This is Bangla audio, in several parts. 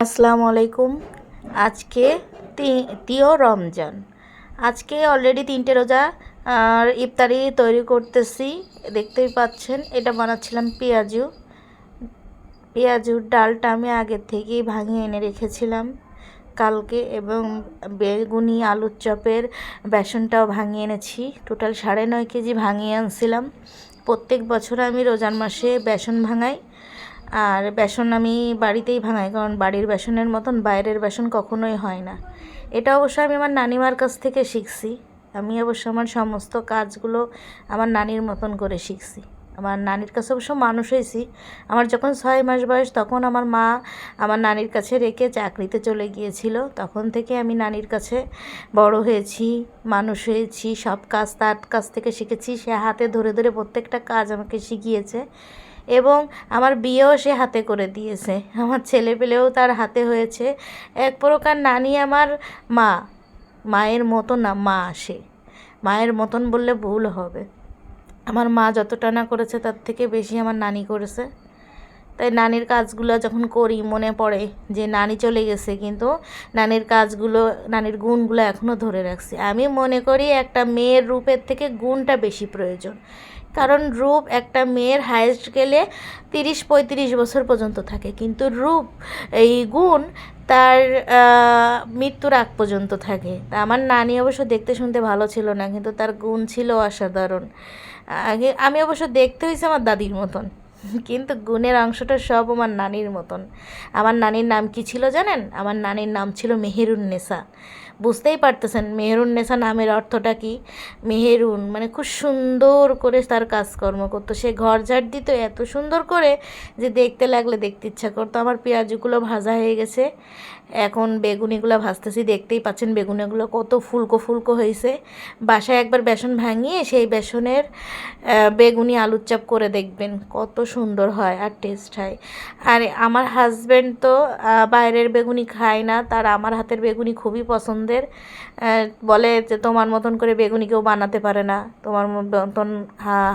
আসসালামু আলাইকুম। আজকে তিয় রমজান। আজকে অলরেডি তিনটে রোজা, আর ইফতারি তৈরি করতেছি। দেখতেই পাচ্ছেন, এটা বানাচ্ছিলাম পেঁয়াজু। পেঁয়াজুর ডালটা আমি আগের থেকেই ভাঙিয়ে এনে রেখেছিলাম। কালকে এবং বেগুনি, আলুর চপের বেসনটাও ভাঙিয়ে এনেছি। টোটাল সাড়ে নয় কেজি ভাঙিয়ে আনছিলাম। প্রত্যেক বছর আমি রোজার মাসে বেসন ভাঙাই। আর বেসন আমি বাড়িতেই ভাঙাই, কারণ বাড়ির বেসনের মতন বাইরের বেসন কখনোই হয় না। এটা অবশ্য আমি আমার নানিমার কাছ থেকে শিখছি। আমি অবশ্য আমার সমস্ত কাজগুলো আমার নানির মতন করে শিখছি। আমার নানির কাছে অবশ্য মানুষ হয়েছি। আমার যখন ছয় মাস বয়স, তখন আমার মা আমার নানির কাছে রেখে চাকরিতে চলে গিয়েছিল। তখন থেকে আমি নানির কাছে বড় হয়েছি, মানুষ হয়েছি, সব কাজ তার কাছ থেকে শিখেছি। সে হাতে ধরে ধরে প্রত্যেকটা কাজ আমাকে শিখিয়েছে। এবং আমার বিয়েও সে হাতে করে দিয়েছে। আমার ছেলে পেলেও তার হাতে হয়েছে। এক প্রকার নানি আমার মা, মায়ের মতো না, মা আসে। মায়ের মতন বললে ভুল হবে। আমার মা যতটা না করেছে তার থেকে বেশি আমার নানি করেছে। তাই নানির কাজগুলো যখন করি, মনে পড়ে যে নানি চলে গেছে, কিন্তু নানির কাজগুলো, নানির গুণগুলো এখনও ধরে রাখছি। আমি মনে করি একটা মেয়ের রূপের থেকে গুণটা বেশি প্রয়োজন। কারণ রূপ একটা মেয়ের হায়েস্ট গেলে তিরিশ পঁয়ত্রিশ বছর পর্যন্ত থাকে। কিন্তু রূপ, এই গুণ তার মৃত্যুর আগ পর্যন্ত থাকে। তা আমার নানি অবশ্য দেখতে শুনতে ভালো ছিল না, কিন্তু তার গুণ ছিল অসাধারণ। আগে, আমি অবশ্য দেখতে হয়েছে আমার দাদির মতন। কিন্তু গুণের অংশটা সব আমার নানির মতন। আমার নানির নাম কি ছিল জানেন? আমার নানির নাম ছিল মেহেরুন মেহেরুন্নেসা। বুঝতেই পারতেছেন মেহেরুন্নেসা নামের অর্থটা কি? মেহেরুন মানে খুব সুন্দর করে তার কাজকর্ম করতো। সে ঘর ঝাড় দিত এত সুন্দর করে যে দেখতে লাগলে দেখতে ইচ্ছা করতো। আমার পেঁয়াজগুলো ভাজা হয়ে গেছে। এখন বেগুনিগুলো ভাজতেছি, দেখতেই পাচ্ছেন বেগুনিগুলো কত ফুলকো ফুলকো হয়েছে। বাসায় একবার বেসন ভাঙিয়ে সেই বেসনের বেগুনি আলুর চাপ করে দেখবেন, কত সুন্দর হয় আর টেস্ট হয়। আর আমার হাজব্যান্ড তো বাইরের বেগুনি খায় না, তার আমার হাতের বেগুনি খুবই পছন্দের। বলে যে তোমার মতন করে বেগুনি কেউ বানাতে পারে না, তোমার মতন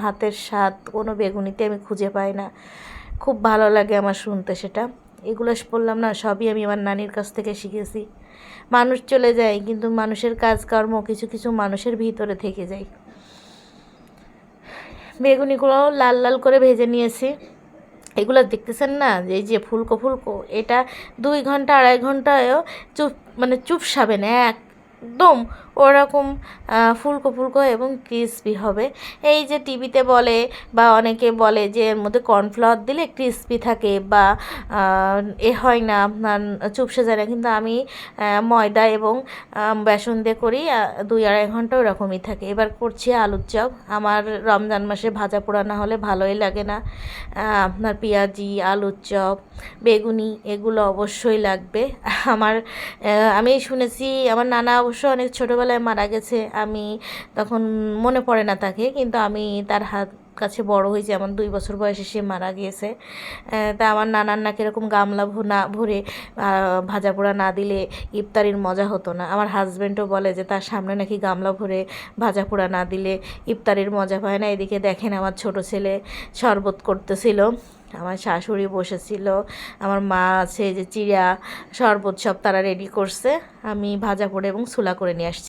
হাতের স্বাদ কোনো বেগুনিতে আমি খুঁজে পাই না। খুব ভালো লাগে আমার শুনতে সেটা। এগুলো বললাম না, সবই আমি আমার নানির কাছ থেকে শিখেছি। মানুষ চলে যায়, কিন্তু মানুষের কাজকর্ম কিছু কিছু মানুষের ভিতরে থেকে যায়। বেগুনিগুলো লাল লাল করে ভেজে নিয়েছি। এগুলো দেখতেছেন না? যে এই যে ফুলকো ফুলকো, এটা দুই ঘণ্টা, আড়াই ঘন্টায়ও চুপ মানে চুপসাবে না, একদম ওরকম ফুলকো ফুলকো এবং ক্রিসপি হবে। এই যে টিভিতে বলে বা অনেকে বলে যে এর মধ্যে কর্নফ্লাওয়ার দিলে ক্রিসপি থাকে বা এ হয় না আপনার চুপসে যায় না। কিন্তু আমি ময়দা এবং বেসন দিয়ে করি দুই আড়াই ঘণ্টা ওরকমই থাকে। এবার করছি আলুর চপ। আমার রমজান মাসে ভাজা পোড়া না হলে ভালোই লাগে না। আপনার পেঁয়াজি, আলুর চপ, বেগুনি এগুলো অবশ্যই লাগবে। আমার আমি শুনেছি, আমার নানা অবশ্য অনেক ছোটোবেলায় মারা গেছে, আমি তখন মনে পড়ে না তাকে, কিন্তু আমি তার হাত কাছে বড় হয়েছে আমার দুই বছর বয়সে সে মারা গিয়েছে। তা আমার নানার নাকি এরকম গামলা না ভরে ভাজা পোড়া না দিলে ইফতারির মজা হতো না। আমার হাজব্যান্ডও বলে যে, তার সামনে নাকি গামলা ভরে, ভাজা পোড়া না দিলে ইফতারির মজা হয় না। এদিকে দেখেন আমার ছোট ছেলে শরবত করতেছিল, আমার শাশুড়ি বসেছিল, আমার মা আছে যে চিড়া শরবত সব তারা রেডি করছে। আমি ভাজা পোড়া এবং সুলা করে নিয়ে আসছি।